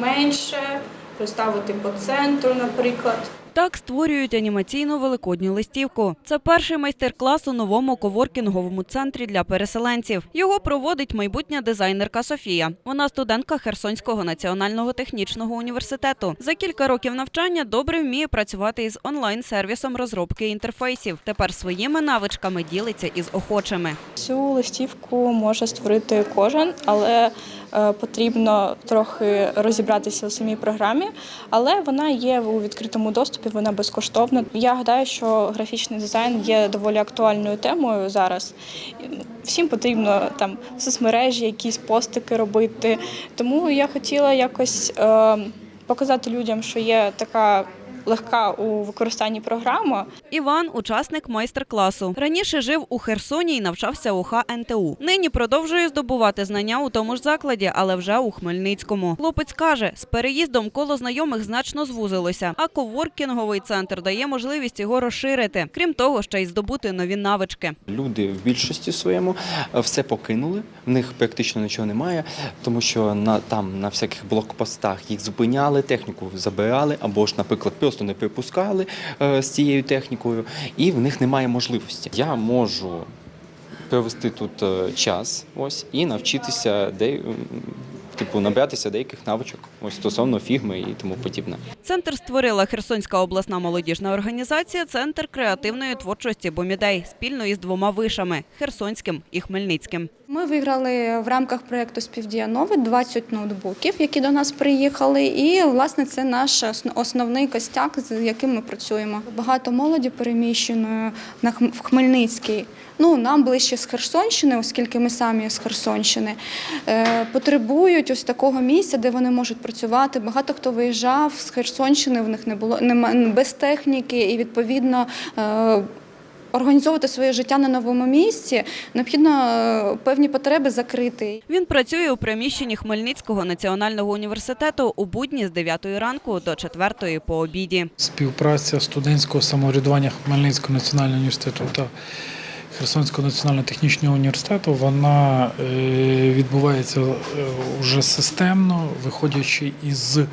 менше, розставити по центру, наприклад. Так створюють анімаційну великодню листівку. Це перший майстер-клас у новому коворкінговому центрі для переселенців. Його проводить майбутня дизайнерка Софія. Вона студентка Херсонського національного технічного університету. За кілька років навчання добре вміє працювати із онлайн-сервісом розробки інтерфейсів. Тепер своїми навичками ділиться із охочими. Цю листівку може створити кожен, але потрібно трохи розібратися у самій програмі. Але вона є у відкритому доступі, вона безкоштовна. Я гадаю, що графічний дизайн є доволі актуальною темою зараз. Всім потрібно там в соцмережі якісь постики робити. Тому я хотіла якось е, показати людям, що є така легка у використанні програма. Іван учасник майстер-класу. Раніше жив у Херсоні і навчався у ХНТУ. Нині продовжує здобувати знання у тому ж закладі, але вже у Хмельницькому. Хлопець каже, з переїздом коло знайомих значно звузилося, а коворкінговий центр дає можливість його розширити. Крім того, ще й здобути нові навички. Люди в більшості своєму е, все покинули, в них практично нічого немає, тому що на там на всяких блокпостах їх зупиняли, техніку забирали, або ж, наприклад, просто не припускали е, з цією технікою, і в них немає можливості. Я можу провести тут е, час ось і навчитися де. Типу набратися деяких навичок ось стосовно фігми і тому подібне. Центр створила Херсонська обласна молодіжна організація Центр креативної творчості Бомідей спільно із двома вишами Херсонським і Хмельницьким. Ми виграли в рамках проєкту «Співдія Нови» 20 ноутбуків, які до нас приїхали. І власне це наш осно- основний костяк, з яким ми працюємо. Багато молоді переміщеної на Хмельницький. Ну нам ближче з Херсонщини, оскільки ми самі з Херсонщини, е, потребують ось такого місця, де вони можуть працювати. Багато хто виїжджав з Херсонщини, в них не було нема без техніки, і відповідно. е, Організовувати своє життя на новому місці необхідно е, певні потреби закрити. Він працює у приміщенні Хмельницького національного університету у будні з 9 ранку до 4 по обіді. Співпраця студентського самоврядування Хмельницького національного університету та Херсонського національного технічного університету вона е, відбувається е, уже системно, виходячи із е,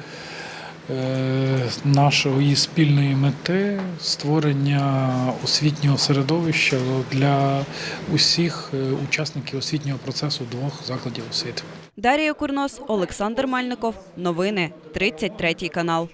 нашої спільної мети створення освітнього середовища для усіх е, учасників освітнього процесу двох закладів освіти. Дарія Курнос, Олександр Мальников. Новини 33 канал.